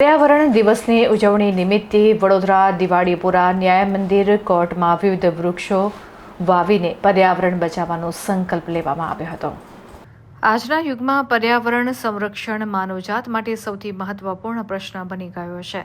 પર્યાવરણ દિવસની ઉજવણી નિમિત્તે વડોદરા, દિવાળીપુરા ન્યાય મંદિર કોર્ટમાં વિવિધ વૃક્ષો વાવીને પર્યાવરણ બચાવવાનો સંકલ્પ લેવામાં આવ્યો હતો. આજના યુગમાં પર્યાવરણ સંરક્ષણ માનવજાત માટે સૌથી મહત્વપૂર્ણ પ્રશ્ન બની ગયો છે.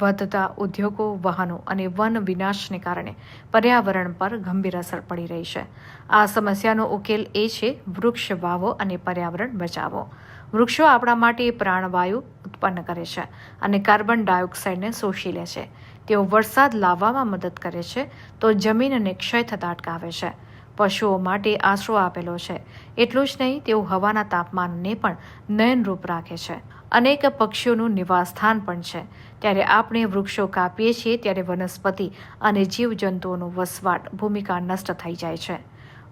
વધતા ઉદ્યોગો, વાહનો અને વન વિનાશને કારણે પર્યાવરણ પર ગંભીર અસર પડી રહી છે. આ સમસ્યાનો ઉકેલ એ છે, વૃક્ષ વાવો અને પર્યાવરણ બચાવો. વૃક્ષો આપણા માટે પ્રાણવાયુ ઉત્પન્ન કરે છે અને કાર્બન ડાયોક્સાઇડને શોષી લે છે. તેઓ વરસાદ લાવવામાં મદદ કરે છે તો જમીનને ક્ષય થતાં અટકાવે છે. પશુઓ માટે આશરો આપેલો છે. એટલું જ નહીં, તેઓ હવાના તાપમાનને પણ નયનરૂપ રાખે છે. અનેક પક્ષીઓનું નિવાસસ્થાન પણ છે. ત્યારે આપણે વૃક્ષો કાપીએ છીએ ત્યારે વનસ્પતિ અને જીવજંતુઓનો વસવાટ, ભૂમિકા નષ્ટ થઈ જાય છે.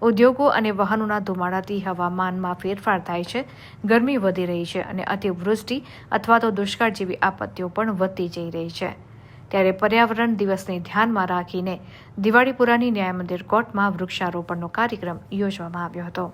ઉદ્યોગો અને વાહનોના ધુમાડાથી હવામાનમાં ફેરફાર થાય છે, ગરમી વધી રહી છે અને અતિવૃષ્ટિ અથવા તો દુષ્કાળ જેવી આપત્તિઓ પણ વધતી જઈ રહી છે. ત્યારે પર્યાવરણ દિવસને ધ્યાનમાં રાખીને દિવાળીપુરાની ન્યાય મંદિર કોર્ટમાં વૃક્ષારોપણનો કાર્યક્રમ યોજવામાં આવ્યો હતો.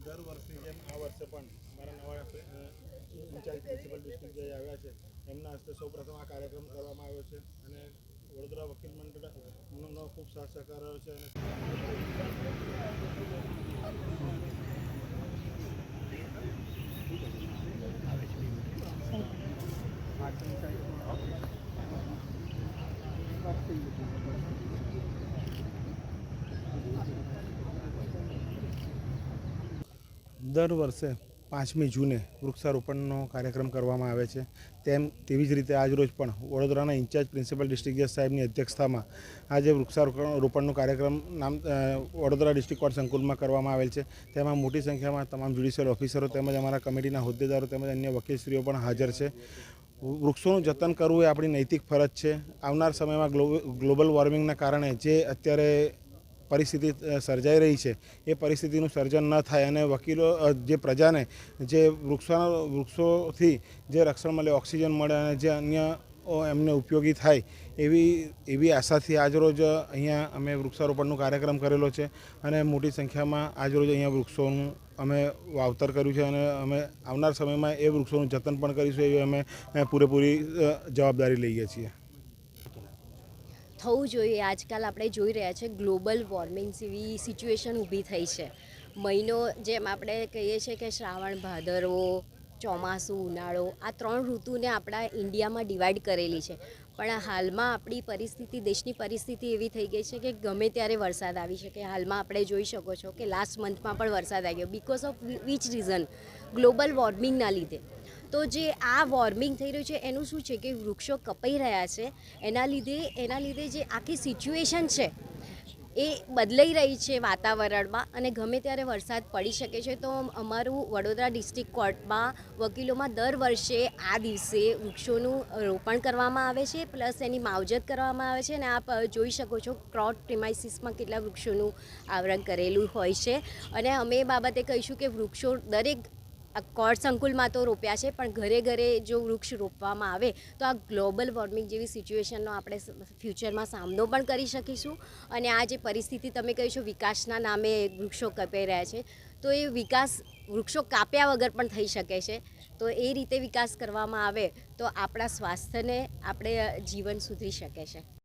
દર વર્ષની જેમ આ વર્ષે પણ મારા નવા ઇન્ચાર્જ પ્રિન્સિપલ ડિસ્ટ્રિક્ટ જે આવ્યા છે એમના હસ્તે સૌપ્રથમ આ કાર્યક્રમ કરવામાં આવ્યો છે અને વડોદરા વકીલ મંડળનો ખૂબ સાથ સહકાર રહ્યો છે દર વર્ષે પાંચમી જૂને વૃક્ષારોપણનો કાર્યક્રમ કરવામાં આવે છે. તેમ તેવી જ રીતે આજરોજ પણ વડોદરાના ઇન્ચાર્જ પ્રિન્સિપલ ડિસ્ટ્રિક્ટ જજ સાહેબની અધ્યક્ષતામાં આજે વૃક્ષારોપણનો કાર્યક્રમ નામ વડોદરા ડિસ્ટ્રિક્ટ કોર્ટ સંકુલમાં કરવામાં આવેલ છે. તેમાં મોટી સંખ્યામાં તમામ જ્યુડિશિયલ ઓફિસરો તેમજ અમારા કમિટીના હોદ્દેદારો તેમજ અન્ય વકીલશ્રીઓ પણ હાજર છે. વૃક્ષોનું જતન કરવું એ આપણી નૈતિક ફરજ છે. આવનાર સમયમાં ગ્લો- ગ્લોબલ વોર્મિંગના કારણે જે અત્યારે પરિસ્થિતિ સર્જાઈ રહી છે. એ પરિસ્થિતિનું સર્જન ન થાય અને વકીલો જે પ્રજાને, જે વૃક્ષો વૃક્ષોથી જે રક્ષણ મળે, ઓક્સિજન મળે અને જે અન્ય એમને ઉપયોગી થાય એવી એવી આશાથી આજરોજ અહીંયા અમે વૃક્ષારોપણનો કાર્યક્રમ કરેલો છે અને મોટી સંખ્યામાં આજરોજ અહીંયા વૃક્ષોનું અમે વાવતર કર્યું છે અને અમે આવનાર સમયમાં એ વૃક્ષોનું જતન પણ કરીશું એવી અમે પૂરેપૂરી જવાબદારી લઈએ છીએ. થવું જોઈએ. આજકાલ આપણે જોઈ રહ્યા છે ગ્લોબલ વોર્મિંગ જેવી સિચ્યુએશન ઊભી થઈ છે. મહિનો જેમ આપણે કહીએ છીએ કે શ્રાવણ, ભાદરવો, ચોમાસું, ઉનાળો, આ ત્રણ ઋતુને આપણા ઇન્ડિયામાં ડિવાઈડ કરેલી છે. પણ હાલમાં આપણી પરિસ્થિતિ, દેશની પરિસ્થિતિ એવી થઈ ગઈ છે કે ગમે ત્યારે વરસાદ આવી શકે. હાલમાં આપણે જોઈ શકો છો કે લાસ્ટ મંથમાં પણ વરસાદ આવી ગયો. Because of which reason global વોર્મિંગના લીધે. તો જે આ વોર્મિંગ થઈ રહ્યું છે, એનું શું છે કે વૃક્ષો કપાઈ રહ્યા છે. એના લીધે એના લીધે જે આખી સિચ્યુએશન છે, એ બદલાઈ રહી છે વાતાવરણમાં અને ગમે ત્યારે વરસાદ પડી શકે છે, તો અમારું વડોદરા ડિસ્ટ્રિક્ટ કોર્ટમાં વકીલોમાં દર વર્ષે આ દિવસે વૃક્ષોનું રોપણ કરવામાં આવે છે પ્લસ એની માવજત કરવામાં આવે છે અને આપ જોઈ શકો છો ક્રોટ પ્રિમાઇસીસમાં કેટલા વૃક્ષોનું આવરણ કરેલું હોય છે. અને અમે એ બાબતે કહીશું કે વૃક્ષો દરેક કોર્ટ સંકુલમાં તો રોપ્યા છે, પણ ઘરે ઘરે જો વૃક્ષ રોપવામાં આવે, તો આ ગ્લોબલ વોર્મિંગ જેવી સિચ્યુએશનનો આપણે ફ્યુચરમાં સામનો પણ કરી શકીશું. અને આ જે પરિસ્થિતિ તમે કહી છો, વિકાસના નામે વૃક્ષો કપાઈ રહ્યા છે, તો એ વિકાસ વૃક્ષો કાપ્યા વગર પણ થઈ શકે છે. તો એ રીતે વિકાસ કરવામાં આવે, તો આપણા સ્વાસ્થ્યને આપણે જીવન સુધરી શકે છે.